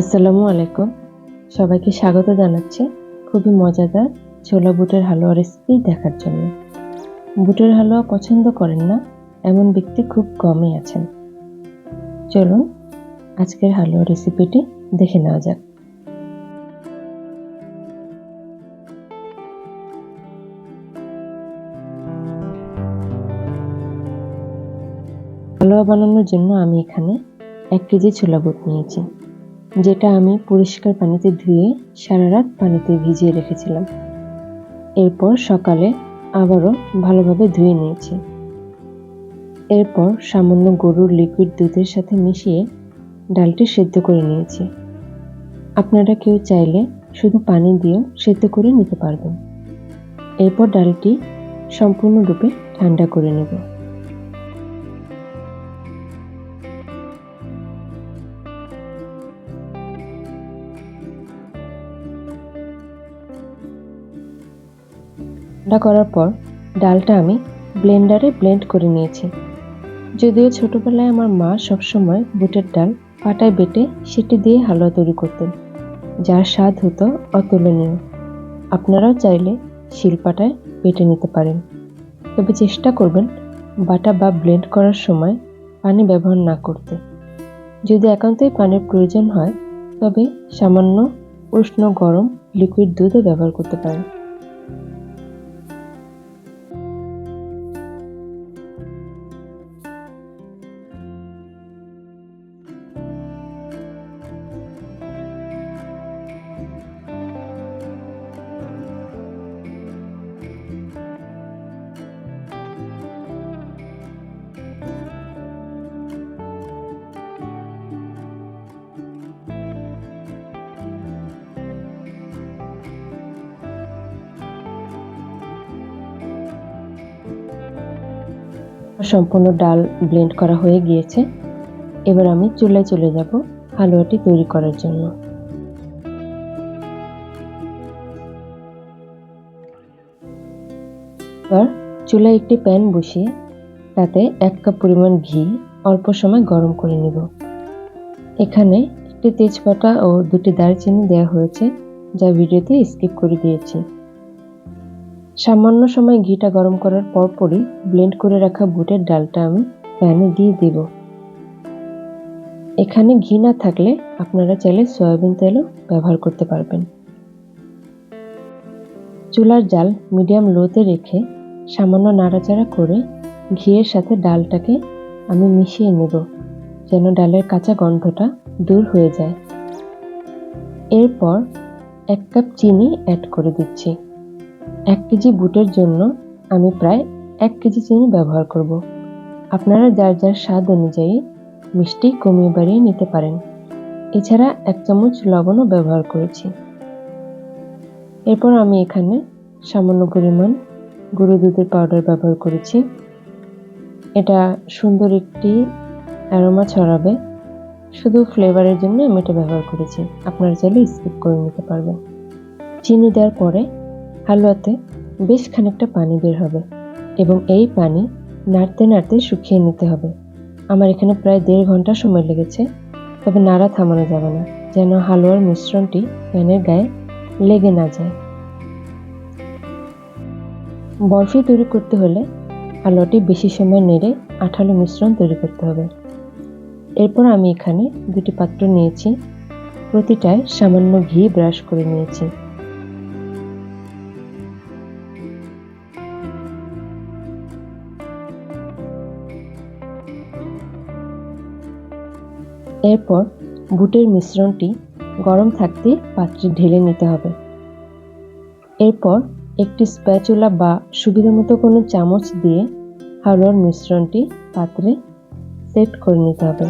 আসসালামু আলাইকুম। সবাইকে স্বাগত জানাচ্ছি খুবই মজাদার ছোলা বুটের হালুয়া রেসিপি দেখার জন্য। বুটের হালুয়া পছন্দ করেন না, এমন ব্যক্তি খুব কমই আছেন। চলুন, আজকের হালুয়া রেসিপিটি দেখে নেওয়া যাক। হালুয়া বানানোর জন্য আমি এখানে এক কেজি ছোলা বুট নিয়েছি। যেটা আমি পরিষ্কার পানিতে ধুয়ে সারা রাত পানিতে ভিজিয়ে রেখেছিলাম। এরপর সকালে আবারও ভালোভাবে ধুয়ে নিয়েছি। এরপর সামান্য গরুর লিকুইড দুধের সাথে মিশিয়ে ডালটি সেদ্ধ করে নিয়েছি। আপনারা কেউ চাইলে শুধু পানি দিয়েও সেদ্ধ করে নিতে পারবেন। এরপর ডালটি সম্পূর্ণরূপে ঠান্ডা করে নেব। ঠান্ডা করার পর ডালটা আমি ব্লেন্ডারে ব্লেন্ড করে নিয়েছি। যদিও ছোটবেলায় আমার মা সবসময় বুটের ডাল পাটায় বেটে সেটি দিয়ে হালুয়া তৈরি করতেন, যার স্বাদ হতো অতুলনীয়। আপনারাও চাইলে শিলপাটায় বেটে নিতে পারেন। তবে চেষ্টা করবেন বাটা বা ব্লেন্ড করার সময় পানি ব্যবহার না করতে। যদি একান্তই পানির প্রয়োজন হয়, তবে সামান্য উষ্ণ গরম লিকুইড দুধও ব্যবহার করতে পারেন। সম্পূর্ণ ডাল ব্লেন্ড করা হয়ে গিয়েছে। এবার আমি চুলায় চলে যাব হালুয়াটি তৈরি করার জন্য। এবার চুলায় একটি প্যান বসিয়ে তাতে এক কাপ পরিমাণ ঘি অল্প সময় গরম করে নেব। এখানে একটি তেজপাতা ও দুটি দারচিনি দেওয়া হয়েছে, যা ভিডিওতে স্কিপ করে দিয়েছি। সামান্য সময় ঘিটা গরম করার পরপরই ব্লেন্ড করে রাখা বুটের ডালটা আমি প্যানে দিয়ে দেব। এখানে ঘি না থাকলে আপনারা চাইলে সয়াবিন তেলও ব্যবহার করতে পারবেন। চুলার জাল মিডিয়াম লোতে রেখে সামান্য নাড়াচাড়া করে ঘিয়ের সাথে ডালটাকে আমি মিশিয়ে নেব, যেন ডালের কাঁচা গন্ধটা দূর হয়ে যায়। এরপর এক কাপ চিনি অ্যাড করে দিচ্ছি। এক কেজি বুটের জন্য আমি প্রায় এক কেজি চিনি ব্যবহার করব। আপনারা যার যার স্বাদ অনুযায়ী মিষ্টি কমিয়ে বাড়িয়ে নিতে পারেন। এছাড়া এক চামচ লবণও ব্যবহার করেছি। এরপর আমি এখানে সামান্য পরিমাণ গুঁড়ো দুধের পাউডার ব্যবহার করেছি। এটা সুন্দর একটি অ্যারোমা ছড়াবে। শুধু ফ্লেভারের জন্য আমি এটা ব্যবহার করেছি। আপনারা চাইলে স্কিপ করে নিতে পারবেন। চিনি দেওয়ার পরে হালুয়াতে বেশ খানিকটা পানি বের হবে এবং এই পানি নাড়তে নাড়তে শুকিয়ে নিতে হবে। আমার এখানে প্রায় দেড় ঘণ্টা সময় লেগেছে, তবে নাড়া থামানো যাবে না, যেন হালুয়ার মিশ্রণটি প্যানের গায়ে লেগে না যায়। বরফি তৈরি করতে হলে হালুয়াটি বেশি সময় নেড়ে আঠালো মিশ্রণ তৈরি করতে হবে। এরপর আমি এখানে দুটি পাত্র নিয়েছি, প্রতিটায় সামান্য ঘি ব্রাশ করে নিয়েছি। এরপর বুটের মিশ্রণটি গরম থাকতে পাত্রে ঢেলে নিতে হবে। এরপর একটি স্প্যাচুলা বা সুবিধামতো কোনো চামচ দিয়ে হালুয়ার মিশ্রণটি পাত্রে সেট করে নিতে হবে।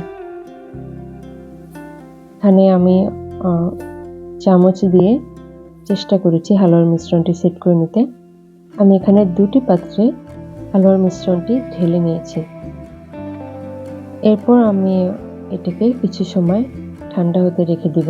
এখানে আমি চামচ দিয়ে চেষ্টা করেছি হালুয়ার মিশ্রণটি সেট করে নিতে। আমি এখানে দুটি পাত্রে হালুয়ার মিশ্রণটি ঢেলে নিয়েছি। এরপর আমি এটাকে কিছু সময় ঠান্ডা হতে রেখে দিব।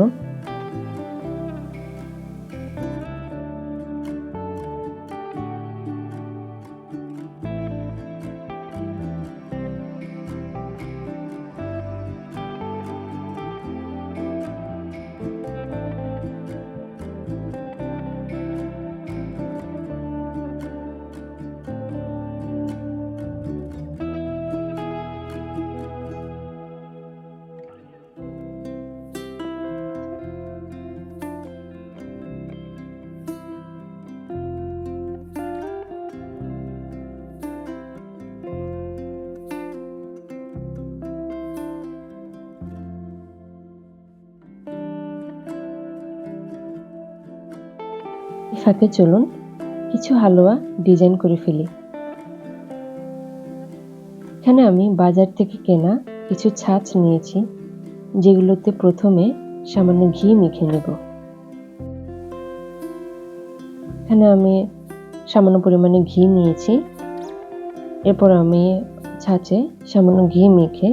ফাঁকে চলুন, কিছু হালুয়া ডিজাইন করে ফেলি। এখানে আমি বাজার থেকে কেনা কিছু ছাঁচ নিয়েছি, যেগুলোতে প্রথমে সামান্য ঘি মেখে নেব। এখানে আমি সামান্য পরিমাণে ঘি নিয়েছি। এরপর আমি ছাঁচে সামান্য ঘি মেখে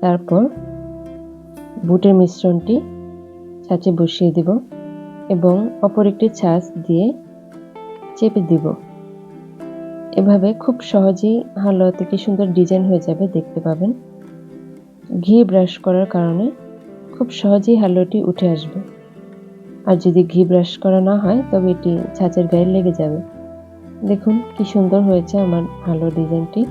তারপর বুটের মিশ্রণটি ছাঁচে বসিয়ে দিব। এবং অপর একটি ছাঁচ দিয়ে চেপে দিব। এভাবে খুব সহজেই হালুয়া থেকে সুন্দর ডিজাইন হয়ে যাবে, দেখতে পাবেন। ঘি ব্রাশ করার কারণে খুব সহজেই হালুয়াটি উঠে আসবে। আর যদি ঘি ব্রাশ করা না হয়, তবে এটি ছাঁচের গায়ে লেগে যাবে। দেখুন কি সুন্দর হয়েছে আমার হালুয়া ডিজাইনটি।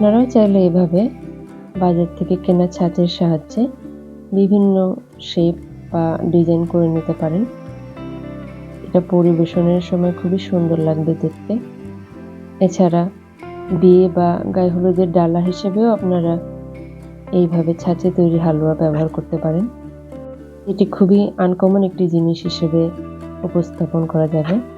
আপনারাও চাইলে এভাবে বাজার থেকে কেনা ছাঁচের সাহায্যে বিভিন্ন শেপ বা ডিজাইন করে নিতে পারেন। এটা পরিবেশনের সময় খুবই সুন্দর লাগবে দেখতে। এছাড়া বিয়ে বা গায়ে হলুদের ডালা হিসেবেও আপনারা এইভাবে ছাঁচে তৈরি হালুয়া ব্যবহার করতে পারেন। এটি খুবই আনকমন একটি জিনিস হিসেবে উপস্থাপন করা যাবে।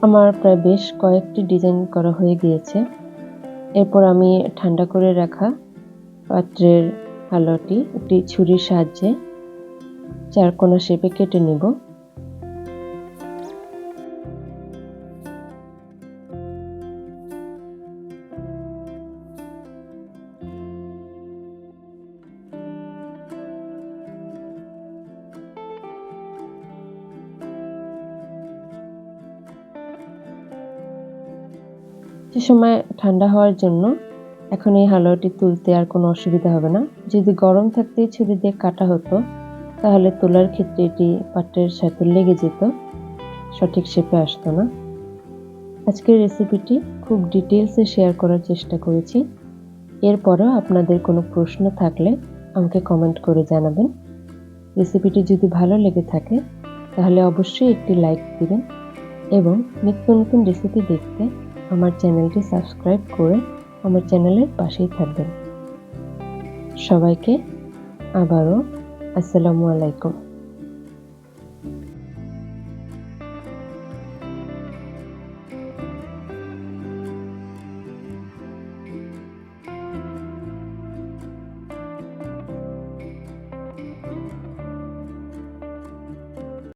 আমার প্রায় বেশ কয়েকটি ডিজাইন করা হয়ে গিয়েছে। এরপর আমি ঠান্ডা করে রাখা পাত্রের হালুয়াটি একটি ছুরির সাহায্যে চার চারকোনা শেপে কেটে নেব। সে সময় ঠান্ডা হওয়ার জন্য এখন এই হালুয়াটি তুলতে আর কোনো অসুবিধা হবে না। যদি গরম থাকতে ছুরি দিয়ে কাটা হতো, তাহলে তোলার ক্ষেত্রে এটি পাটের সাথে লেগে যেত। সঠিক শেপে আসতো না। আজকের রেসিপিটি খুব ডিটেলসে শেয়ার করার চেষ্টা করেছি। এরপরও আপনাদের কোনো প্রশ্ন থাকলে আমাকে কমেন্ট করে জানাবেন। রেসিপিটি যদি ভালো লেগে থাকে, তাহলে অবশ্যই একটি লাইক দিবেন এবং নিত্য নতুন রেসিপি দেখতে আমার চ্যানেলটি সাবস্ক্রাইব করে আমার চ্যানেলের পাশেই থাকবেন। সবাইকে আবারও আসসালামু আলাইকুম।